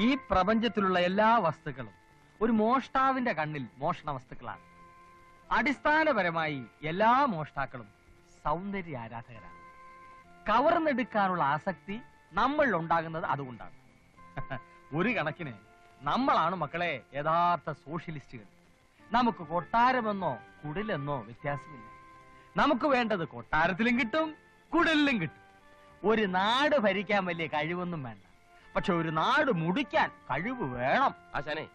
ഈ പ്രപഞ്ചത്തിലുള്ള എല്ലാ വസ്തുക്കളും ഒരു മോഷ്ടാവിന്റെ കണ്ണിൽ മോഷണ വസ്തുക്കളാണ്. അടിസ്ഥാനപരമായി എല്ലാ മോഷ്ടാക്കളും സൗന്ദര്യ ആരാധകരാണ്. കവർന്നെടുക്കാനുള്ള ആസക്തി നമ്മൾ ഉണ്ടാകുന്നത് അതുകൊണ്ടാണ്. ഒരു കണക്കിന് നമ്മളാണ് മക്കളെ യഥാർത്ഥ സോഷ്യലിസ്റ്റുകൾ. നമുക്ക് കൊട്ടാരമെന്നോ കുടിലെന്നോ വ്യത്യാസമില്ല. നമുക്ക് വേണ്ടത് കൊട്ടാരത്തിലും കിട്ടും കുടലിലും കിട്ടും. ഒരു നാട് ഭരിക്കാൻ വലിയ കഴിവൊന്നും വേണ്ട. പക്ഷെ ഒരു നാട് മുടിക്കാൻ കഴിവ് വേണം. ആശാനെ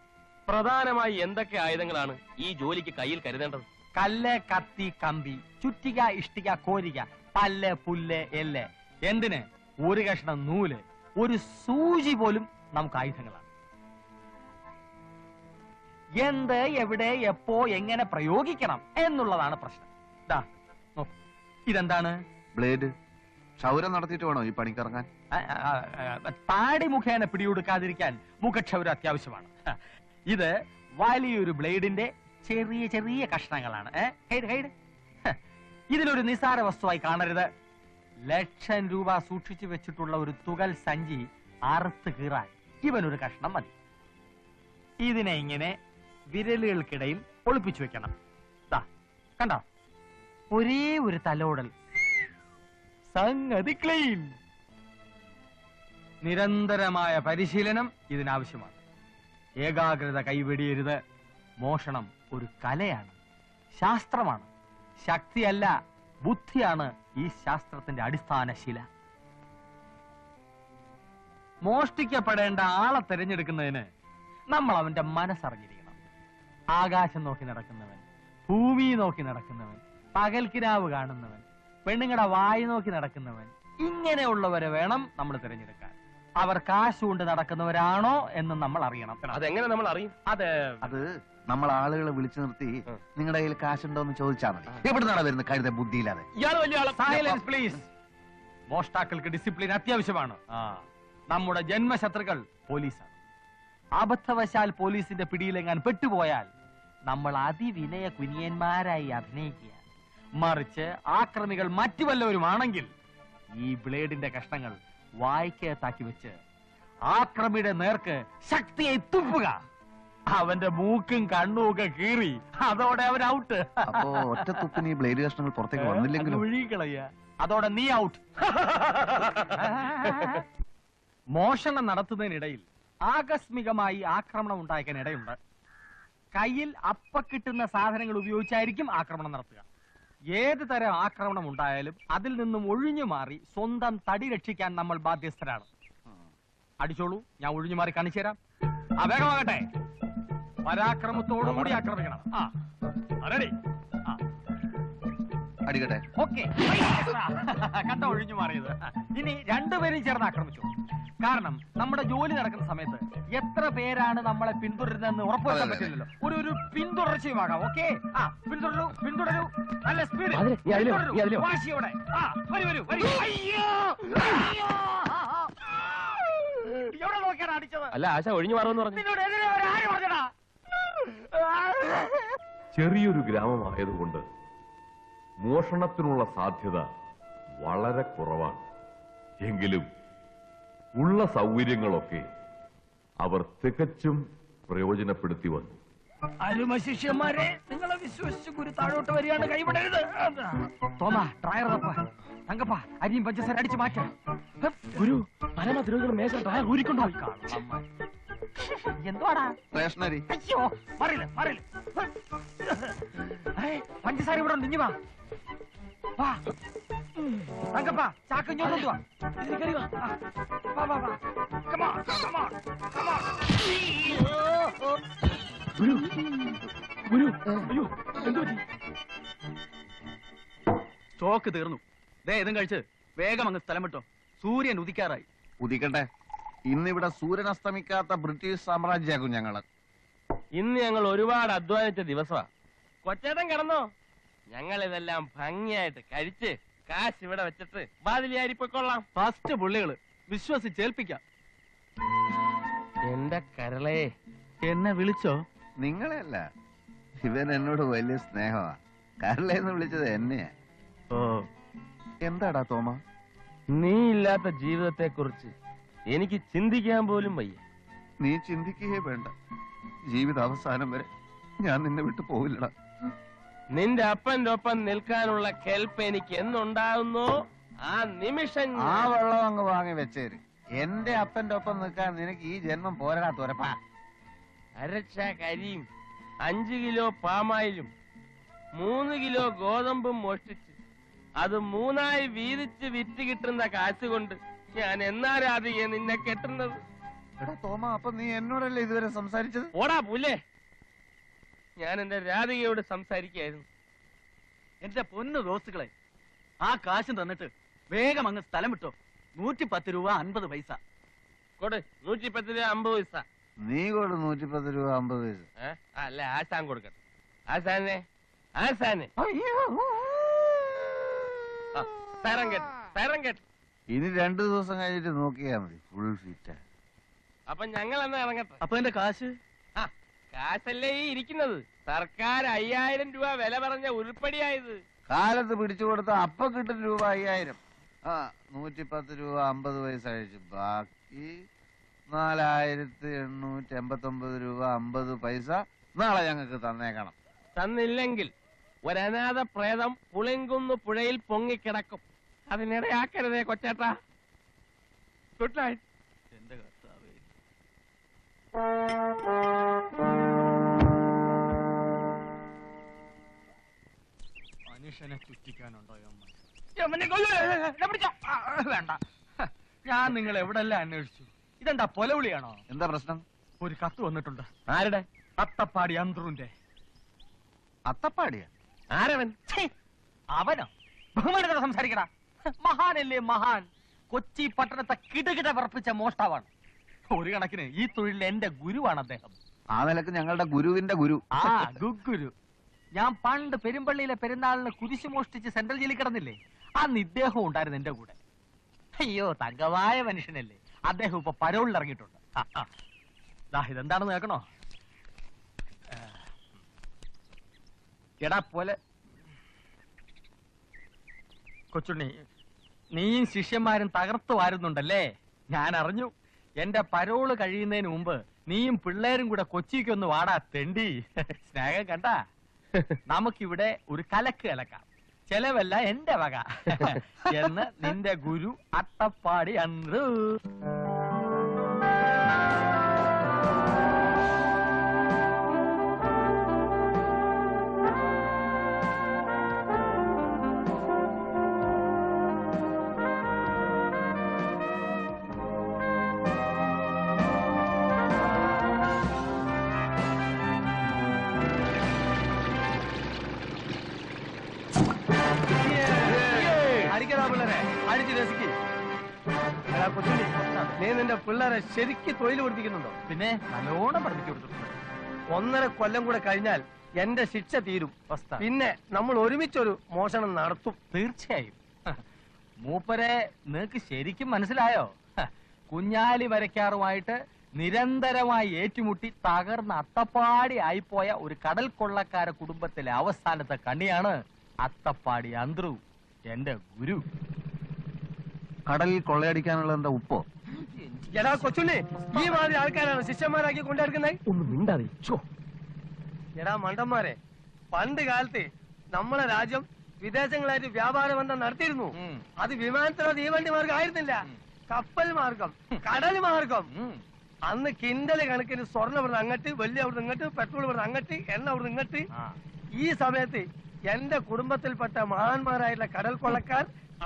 പ്രധാനമായി എന്തൊക്കെ ആയുധങ്ങളാണ് ഈ ജോലിക്ക് കയ്യിൽ കരുതേണ്ടത്? കല്ല് കത്തി കമ്പി ചുറ്റിക ഇഷ്ടിക കോരിക പല്ല് പുല്ല് എല്ല്. എന്തിന്? ഒരു കഷ്ണം നൂൽ ഒരു സൂചി പോലും നമുക്ക് ആയുധങ്ങളാണ്. എന്ത് എവിടെ എപ്പോ എങ്ങനെ പ്രയോഗിക്കണം എന്നുള്ളതാണ് പ്രശ്നം. ദാ, ഇതെന്താണ്? ബ്ലേഡ്. ക്ഷൗരം നടത്തിയിട്ട് വേണോ ഈ പണിക്കിറങ്ങാൻ? താടി മുഖേന പിടികൊടുക്കാതിരിക്കാൻ മുഖക്ഷൗരം അത്യാവശ്യമാണ്. ഇത് വലിയൊരു ബ്ലേഡിന്റെ ചെറിയ ചെറിയ കഷ്ണങ്ങളാണ്. ഇതിലൊരു നിസാര വസ്തുവായി കാണരുത്. ലക്ഷം രൂപ സൂക്ഷിച്ചു വെച്ചിട്ടുള്ള ഒരു തുകൽ സഞ്ചി അറുത്ത് കീറാൻ ഇവനൊരു കഷ്ണം മതി. ഇതിനെ ഇങ്ങനെ വിരലുകൾക്കിടയിൽ ഒളിപ്പിച്ചു വെക്കണം. കണ്ടോ? ഒരേ ഒരു തലോടൽ സംഗതി ക്ലീൻ. നിരന്തരമായ പരിശീലനം ഇതിനാവശ്യമാണ്. ഏകാഗ്രത കൈവെടിയരുത്. മോഷണം ഒരു കലയാണ്. ശാസ്ത്രമാണ്. ശക്തിയല്ല ബുദ്ധിയാണ് ഈ ശാസ്ത്രത്തിന്റെ അടിസ്ഥാന ശില. മോഷ്ടിക്കപ്പെടേണ്ട ആളെ തിരഞ്ഞെടുക്കുന്നതിന് നമ്മൾ അവന്റെ മനസ്സറിഞ്ഞിരിക്കണം. ആകാശം നോക്കി നടക്കുന്നവൻ ഭൂമി നോക്കി നടക്കുന്നവൻ പകൽക്കിരാവ് കാണുന്നവൻ പെണ്ണുങ്ങളുടെ വായി നോക്കി നടക്കുന്നവൻ ഇങ്ങനെയുള്ളവരെ വേണം നമ്മൾ തിരഞ്ഞെടുക്കാൻ. അവർ കാശ് കൊണ്ട് നടക്കുന്നവരാണോ എന്ന് നമ്മൾ അറിയണം. അതെങ്ങനെ നമ്മൾ അറിയും? അത് അത് നമ്മൾ ആളുകളെ വിളിച്ചു നിർത്തി. നിങ്ങളുടെ കയ്യിൽ കാശുണ്ടോ എന്ന് ചോദിച്ചാൽ മതി എവിടുന്നാണ് വരുന്നത് കരുത ബുദ്ധിയില്ലാതെ. ഇയാൾ വലിയ ആളെ. സൈലൻസ് പ്ലീസ് മോഷ്ടാക്കൾക്ക് ഡിസിപ്ലിൻ അത്യാവശ്യമാണ്. ആ. നമ്മുടെ ജന്മശത്രുക്കൾ പോലീസാണ്. അബദ്ധവശാൽ പോലീസിന്റെ പിടിയിലെങ്ങാൻ പെട്ടുപോയാൽ നമ്മൾ അതിവിനയ കുനിയന്മാരായി അഭിനയിക്കുക. മറിച്ച് ആക്രമികൾ മറ്റു വല്ലവരുമാണെങ്കിൽ ഈ ബ്ലേഡിന്റെ കഷ്ണങ്ങൾ വായിക്കകത്താക്കി വെച്ച് ആക്രമിയുടെ നേർക്ക് ശക്തിയായി തുപ്പുക. അവന്റെ മൂക്കും കണ്ണും ഒക്കെ കീറി അതോടെ അവൻ ഔട്ട് അപ്പോ ഒറ്റ തുപ്പിന് ഈ ബ്ലേഡ് കഷ്ണങ്ങൾ പുറത്തേക്ക് വന്നില്ലെങ്കിലും ഒഴുകിക്കളയ അതോടെ നീ ഔട്ട് മോഷണം നടത്തുന്നതിനിടയിൽ ആകസ്മികമായി ആക്രമണം ഉണ്ടാക്കാൻ ഇടയുണ്ട് കയ്യിൽ അപ്പ കിട്ടുന്ന സാധനങ്ങൾ ഉപയോഗിച്ചായിരിക്കും ആക്രമണം നടത്തുക. ഏത് തരം ആക്രമണം ഉണ്ടായാലും അതിൽ നിന്നും ഒഴിഞ്ഞു മാറി സ്വന്തം തടി രക്ഷിക്കാൻ നമ്മൾ ബാധ്യസ്ഥരാണ്. അടിച്ചോളൂ ഞാൻ ഒഴിഞ്ഞു മാറി കാണിച്ചു തരാം. ആ വേഗമാകട്ടെ പരാക്രമത്തോടുകൂടി ആക്രമിക്കണം. ആ റെഡി അടിക്കട്ടെ. ഓക്കെ കണ്ട ഒഴിഞ്ഞു മാറിയത്. ഇനി രണ്ടുപേരും ചേർന്ന് ആക്രമിച്ചു. കാരണം നമ്മുടെ ജോലി നടക്കുന്ന സമയത്ത് എത്ര പേരാണ് നമ്മളെ പിന്തുടരുന്നതെന്ന് ഉറപ്പുവരുത്താൻ. പറ്റില്ലല്ലോ. ഒരു ഒരു പിന്തുടർച്ചയുമാകാം ഓക്കെ ആ പിന്തുടരൂ പിന്തുടരൂ. നല്ല സ്പീഡ്. വാശിയോടെ. ആ വരൂ വരൂ വരൂ. അയ്യോ! അയ്യോ! എവിടെ നോക്കിയാണ് അടിച്ചത്? അല്ല ആശ ഒഴിഞ്ഞു മാറുമെന്ന് പറഞ്ഞു. നിന്നോട് എതിരെ വരാൻ ആര് പറഞ്ഞടാ ചെറിയൊരു ഗ്രാമമായതുകൊണ്ട് മോഷണത്തിനുള്ള സാധ്യത വളരെ കുറവാണ്. എങ്കിലും ഉള്ള സൗകര്യങ്ങളൊക്കെ അവർ തികച്ചും പ്രയോജനപ്പെടുത്തി വന്നു. അരുമ ശിഷ്യന്മാരെ നിങ്ങളെ വിശ്വസിച്ച് ഗുരു താഴോട്ട് വരികയാണ് കൈവിടരുത്. തോമാ ഡ്രയർ തപ്പ. തങ്കപ്പ അരിയും പഞ്ചസാര അടിച്ചു മാറ്റാം. ഗുരു പരമ തിരുവനന്തപുരം മേശ ഊരിക്കൊണ്ടുപോയി എന്തുവാടാ? സ്റ്റേഷനറി അയ്യോ മറിയില്ല മറിയില്ല പഞ്ചസാര ഇവിടെ ഉണ്ട് ഇഞ്ഞി വാ. വാ. തങ്കപ്പ ചാക്ക് ഇങ്ങോട്ട് സ്റ്റോക്ക് തീർന്നു. ദേ ഇതും കഴിച്ച് വേഗം അങ്ങ് സ്ഥലം വിട്ടോ. സൂര്യൻ ഉദിക്കാറായി. ഉദിക്കട്ടെ. ഇന്നിവിടെ സൂര്യൻ അസ്തമിക്കാത്ത ബ്രിട്ടീഷ് സാമ്രാജ്യമാകും ഞങ്ങൾ. ഇന്ന് ഞങ്ങൾ ഒരുപാട് അധ്വാനിച്ച ദിവസമാ. കൊച്ചേട്ടൻ കിടന്നോ? ഞങ്ങൾ ഇതെല്ലാം ഭംഗിയായിട്ട് കഴിച്ച് കാശ് ഇവിടെ വെച്ചിട്ട് ബാതിലിയാരിപ്പൊക്കൊള്ളാം ഫസ്റ്റ് പുള്ളികൾ. വിശ്വസിച്ചേൽപ്പിക്കാം എന്റെ കരളേ. എന്നെ വിളിച്ചോ? നിങ്ങളെയല്ല. ഇവൻ എന്നോട് വലിയ സ്നേഹമാ. കരളേന്ന് വിളിച്ചത് എന്നെയാ. ഓ. എന്താടാ തോമ? നീ ഇല്ലാത്ത ജീവിതത്തെ കുറിച്ച് എനിക്ക് ചിന്തിക്കാൻ പോലും വയ്യ. നീ ചിന്തിക്കുകയേ വേണ്ട. ജീവിത അവസാനം വരെ ഞാൻ നിന്നെ വിട്ടു പോവില്ലടാ. നിന്റെ അപ്പന്റെ ഒപ്പം നിൽക്കാനുള്ള കെൽപ്പ് എനിക്ക് എന്നുണ്ടാകുന്നു ആ നിമിഷം ഞാൻ- ആ വെള്ളം അങ്ങ് വാങ്ങി വെച്ചേര്. എന്റെ അപ്പന്റെ ഒപ്പം നിൽക്കാൻ നിനക്ക് ഈ ജന്മം പോരടാ തുരപ്പാ. അരച്ച കരിയും അഞ്ചു കിലോ പാമായിലും മൂന്ന് കിലോ ഗോതമ്പും മോഷ്ടിച്ച് അത് മൂന്നായി വീതിച്ച് വിറ്റ് കിട്ടുന്ന കാശ് കൊണ്ട് ഞാൻ എന്നാരാധിക നിന്നെ കെട്ടുന്നത്? എടാ തോമ അപ്പൊ നീ എന്നോടല്ലേ ഇതുവരെ സംസാരിച്ചത്? ഓടാ പുല്ലേ. ഞാൻ എന്റെ രാധികയോട് സംസാരിക്കായിരുന്നു എന്റെ പൊന്നു ദോസ്തുക്കളെ ആ കാശും തന്നിട്ട് വേഗം അങ്ങ് സ്ഥലം വിട്ടോ. നൂറ്റി പത്ത് രൂപ അൻപത് പൈസ. കൊടു നൂറ്റി പത്ത് രൂപ അമ്പത് പൈസ. നീ കൊടു നൂറ്റിപ്പത്ത് രൂപ അമ്പത് പൈസ. അല്ല ആശാൻ കൊടുക്കട്ടെ ആശാനെ ആശാനെ ആ, തരം കേട്ട് തരം കേട്ട്. ഇനി രണ്ടു ദിവസം കഴിഞ്ഞിട്ട് നോക്കിയാ മതി. ഫുൾ ഫിറ്റ് അപ്പൊ ഞങ്ങൾ എന്നാ ഇറങ്ങട്ടെ? അപ്പൊ എന്റെ കാശ്? കാശല്ലേ ഈ ഇരിക്കുന്നത്? സർക്കാർ അയ്യായിരം രൂപ വില പറഞ്ഞ ഉരുപ്പടിയായത്. കാലത്ത് പിടിച്ചു കൊടുത്ത അപ്പൊ കിട്ടും രൂപ അയ്യായിരം. ആ നൂറ്റിപ്പത്ത് രൂപ അമ്പത് പൈസ അഴിച്ചു ബാക്കി നാലായിരത്തി എണ്ണൂറ്റി എൺപത്തി ഒമ്പത് രൂപ അമ്പത് പൈസ നാളെ ഞങ്ങൾക്ക് തന്നേക്കണം. തന്നില്ലെങ്കിൽ ഒരനാഥ പ്രേതം പുളിങ്കുന്ന് പുഴയിൽ പൊങ്ങിക്കിടക്കും. അതിനിടയാക്കരുതേ കൊച്ചേട്ടാ. Good night. എന്റെ കർത്താവേ. മനുഷ്യനെ ചുറ്റിക്കാനുണ്ടോ വേണ്ട. ഞാൻ നിങ്ങൾ എവിടെല്ലാം അന്വേഷിച്ചു? ഇതെന്താ പൊലവിളിയാണോ? എന്താ പ്രശ്നം? ഒരു കത്ത് വന്നിട്ടുണ്ട്. ആരുടെ? അത്തപ്പാടി അന്ത്രുന്റെ. അത്തപ്പാടിയ? ആരവൻ? ഛീ, അവനോ? ബഹുമാനത്തോടെ സംസാരിക്കടാ. മഹാനല്ലേ മഹാൻ? കൊച്ചി പട്ടണത്തെ കിടകിട വിറപ്പിച്ച മോഷ്ടാവാണ്. ഒരു കണക്കിന് ഈ തൊഴിലിൽ എന്റെ ഗുരുവാണ് അദ്ദേഹം. ആ നിലയ്ക്ക് ഞങ്ങളുടെ ഗുരുവിന്റെ ഗുരു. ആ ഗുഗുരു ഞാൻ പണ്ട് പെരുമ്പള്ളിയിലെ പെരുന്നാളിന് കുരിശു മോഷ്ടിച്ച് സെൻട്രൽ ജയിലിൽ കിടന്നില്ലേ? ആ ഇദ്ദേഹം ഉണ്ടായിരുന്നു എന്റെ കൂടെ. അയ്യോ തങ്കമായ മനുഷ്യനല്ലേ. അദ്ദേഹം ഇപ്പൊ പരോളിൽ ഇറങ്ങിയിട്ടുണ്ട്. ഇതെന്താണെന്ന് കേൾക്കണോ. എടാ പോലെ. കൊച്ചുണ്ണി നീയും ശിഷ്യന്മാരും തകർത്തു വാരുന്നുണ്ടല്ലേ ഞാൻ അറിഞ്ഞു എന്റെ പരോൾ കഴിയുന്നതിന് മുമ്പ് നീയും പിള്ളേരും കൂടെ കൊച്ചിക്കൊന്ന് വാടാ തെണ്ടി. സ്നേഹം കണ്ട. നമുക്കിവിടെ ഒരു കലക്ക് കലക്കാം. ചെലവല്ല എന്റെ വക. എന്ന് നിന്റെ ഗുരു അട്ടപ്പാടി അന്ത്രു. നീ നിന്റെ പിള്ളേരെ ശരിക്ക് തൊഴിൽ പഠിപ്പിക്കുന്നുണ്ടോ പിന്നെ നല്ലോണം പഠിപ്പിച്ചു കൊടുത്തിട്ടുണ്ട്. ഒന്നര കൊല്ലം കൂടെ കഴിഞ്ഞാൽ എന്റെ ശിക്ഷ തീരും. വസ്ത. പിന്നെ നമ്മൾ ഒരുമിച്ചൊരു മോഷണം നടത്തും. തീർച്ചയായും. മൂപ്പരെ നിനക്ക് ശരിക്കും മനസ്സിലായോ? ഹ, കുഞ്ഞാലി വരയ്ക്കാറുമായിട്ട് നിരന്തരമായി ഏറ്റുമുട്ടി തകർന്ന അത്തപ്പാടി ആയിപ്പോയ ഒരു കടൽ കൊള്ളക്കാര കുടുംബത്തിലെ അവസാനത്തെ കണ്ണിയാണ് അത്തപ്പാടി അന്ത്രു എന്റെ ഗുരു. കടലിൽ കൊള്ളയടിക്കാനുള്ള എന്താ ഉപ്പോ? എടാ കൊച്ചുണ്ണി ഈ മാതിരി ആൾക്കാരാണ് ശിഷ്യന്മാരാക്കി കൊണ്ടിരിക്കുന്നത് ഒന്ന് മിണ്ടാതെ എടാ മണ്ടന്മാരെ പണ്ട് കാലത്ത് നമ്മളെ രാജ്യം വിദേശങ്ങളായിട്ട് വ്യാപാര ബന്ധം നടത്തിയിരുന്നു. അത് വിമാനത്തിലോ തീവണ്ടി മാർഗം ആയിരുന്നില്ല. കപ്പൽ മാർഗം കടൽ മാർഗം. അന്ന് കിണ്ടൽ കണക്കിന് സ്വർണം ഇവിടുന്ന് അങ്ങട്ട് വലിയ അവിടുന്ന് ഇങ്ങോട്ട് പെട്രോൾ ഇവിടുന്ന് അങ്ങട്ട് എണ്ണ അവിടുന്ന് ഇങ്ങോട്ട്. ഈ സമയത്ത് എന്റെ കുടുംബത്തിൽപ്പെട്ട മഹാന്മാരായിട്ടുള്ള കടൽ കൊള്ളക്കാർ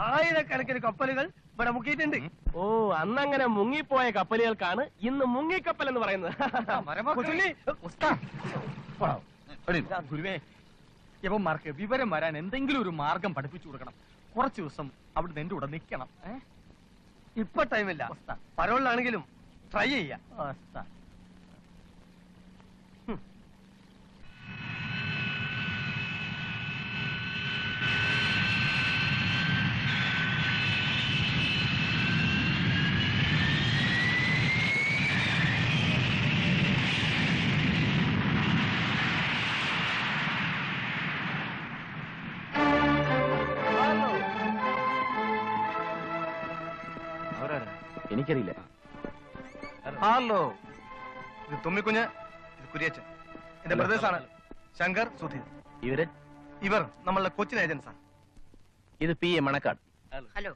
ആയിരക്കണക്കിന് കപ്പലുകൾ ഇവിടെ മുക്കിയിട്ടുണ്ട്. ഓ അന്നങ്ങനെ മുങ്ങിപ്പോയ കപ്പലുകൾക്കാണ് ഇന്ന് മുങ്ങിക്കപ്പൽ എന്ന് പറയുന്നത്. ഗുരുവേ യവന്മാർക്ക് വിവരം വരാൻ എന്തെങ്കിലും ഒരു മാർഗം പഠിപ്പിച്ചു കൊടുക്കണം. കുറച്ചു ദിവസം അവിടെ എന്റെ കൂടെ നിൽക്കണം? ഇപ്പൊ ടൈമില്ല. പരോളിലാണെങ്കിലും ട്രൈ ചെയ്യാം. എനിക്കറിയില്ല. ഹലോ. ഇത് തുമ്മിക്കുഞ്ഞ് ഇത് കുര്യച്ചൻ. എന്റെ ബ്രദേഴ്സ് ആണ് ശങ്കർ സുധീർ. ഇവർ? ഇവർ നമ്മളുടെ കൊച്ചിൻ ഏജൻസാണ് ഇത് P A Manakkad. Hello.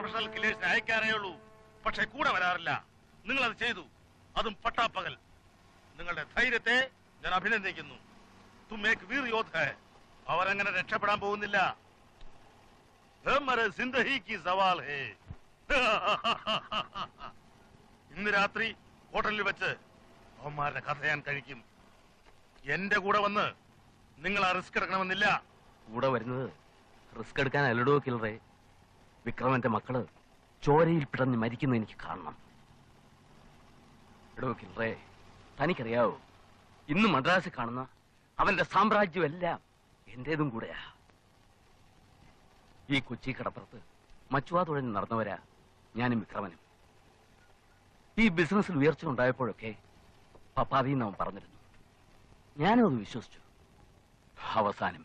Professional കില്ലേഴ്സിനെ അയക്കാറേ ഉള്ളൂ പക്ഷെ കൂടെ വരാറില്ല. നിങ്ങൾ അത് ചെയ്തു. അതും പട്ടാപ്പകൽ. നിങ്ങളുടെ ധൈര്യത്തെ ഞാൻ അഭിനന്ദിക്കുന്നു. To make Veer Yodha. അവരങ്ങനെ രക്ഷപ്പെടാൻ പോകുന്നില്ല. ഇന്ന് രാത്രി ഹോട്ടലിൽ വെച്ച് അവന്മാരുടെ കഥ ഞാൻ കഴിക്കും. എന്റെ കൂടെ വന്ന് നിങ്ങൾ ആ റിസ്ക് എടുക്കണമെന്നില്ല. കൂടെ വരുന്നത് റിസ്ക് എടുക്കാൻ അല്ലടോ കില്ലറേ. വിക്രമന്റെ മക്കൾ ചോരയിൽ പിടഞ്ഞ് മരിക്കുന്ന എനിക്ക് കാണണം. എടോ തനിക്കറിയാവോ ഇന്ന് മദ്രാസ് കാണുന്ന അവന്റെ സാമ്രാജ്യം എല്ലാം എന്റേതും കൂടെയാ. ഈ കൊച്ചി കടപ്പുറത്ത് മച്ചുവാ തുഴഞ്ഞ് നടന്നവരാ ഞാനും വിക്രമനും. ഈ ബിസിനസ്സിൽ ഉയർച്ച ഉണ്ടായപ്പോഴൊക്കെ പപ്പാതിന്ന് അവൻ പറഞ്ഞിരുന്നു. ഞാനും അത് വിശ്വസിച്ചു. അവസാനം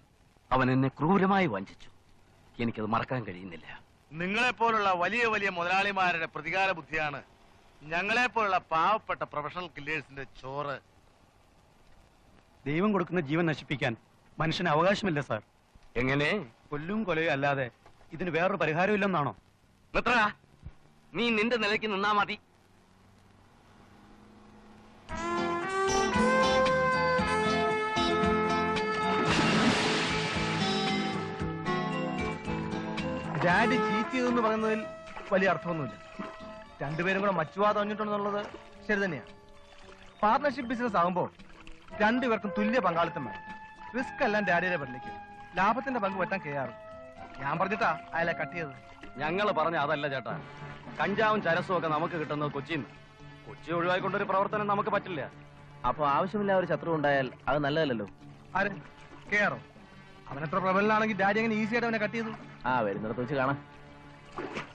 അവൻ എന്നെ ക്രൂരമായി വഞ്ചിച്ചു. എനിക്കത് മറക്കാൻ കഴിയുന്നില്ല. നിങ്ങളെ പോലുള്ള വലിയ വലിയ മുതലാളിമാരുടെ പ്രതികാര ബുദ്ധിയാണ് ഞങ്ങളെപ്പോലുള്ള പാവപ്പെട്ട പ്രൊഫഷണൽ കില്ലേഴ്സിന്റെ ചോറ്. ദൈവം കൊടുക്കുന്ന ജീവൻ നശിപ്പിക്കാൻ മനുഷ്യന് അവകാശമില്ല സാർ എങ്ങനെ? കൊല്ലും കൊലയും അല്ലാതെ ഇതിന് വേറൊരു പരിഹാരമില്ലെന്നാണോ മിത്ര നീ നിന്റെ നിലയ്ക്ക് നിന്നാ മതി. ഡാഡി ചീറ്റ് ചെയ്തെന്ന് പറയുന്നതിൽ വലിയ അർത്ഥമൊന്നുമില്ല. രണ്ടുപേരും കൂടെ മച്ചുവാദം അഞ്ഞിട്ടുണ്ടെന്നുള്ളത് ശരി തന്നെയാണ്. പാർട്ണർഷിപ്പ് ബിസിനസ് ആകുമ്പോൾ രണ്ടുപേർക്കും തുല്യ പങ്കാളിത്തം വേണം. റിസ്ക് എല്ലാം ഡാഡിയുടെ പറഞ്ഞേക്ക് ലാഭത്തിന്റെ പങ്ക് പറ്റാൻ കയ്യാറ് ഞാൻ പറഞ്ഞിട്ടാ അയാളെ കട്ട് ചെയ്തത്. ഞങ്ങൾ പറഞ്ഞ അതല്ല ചേട്ടാ. കഞ്ചാവും ചരസും ഒക്കെ നമുക്ക് കിട്ടുന്നത് കൊച്ചിന്ന് കൊച്ചി ഒഴിവായിക്കൊണ്ടൊരു പ്രവർത്തനം നമുക്ക് പറ്റില്ല. അപ്പൊ ആവശ്യമില്ല ഒരു ശത്രു ഉണ്ടായാൽ അത് നല്ലതല്ലോ ആര്? കെയറോ അവനത്ര പ്രബലനാണെങ്കിൽ ഡാഡി അങ്ങനെ ഈസി ആയിട്ട് അവനെ കട്ട് ചെയ്തു? ആ വരുന്നിടത്ത് വെച്ച് കാണാം.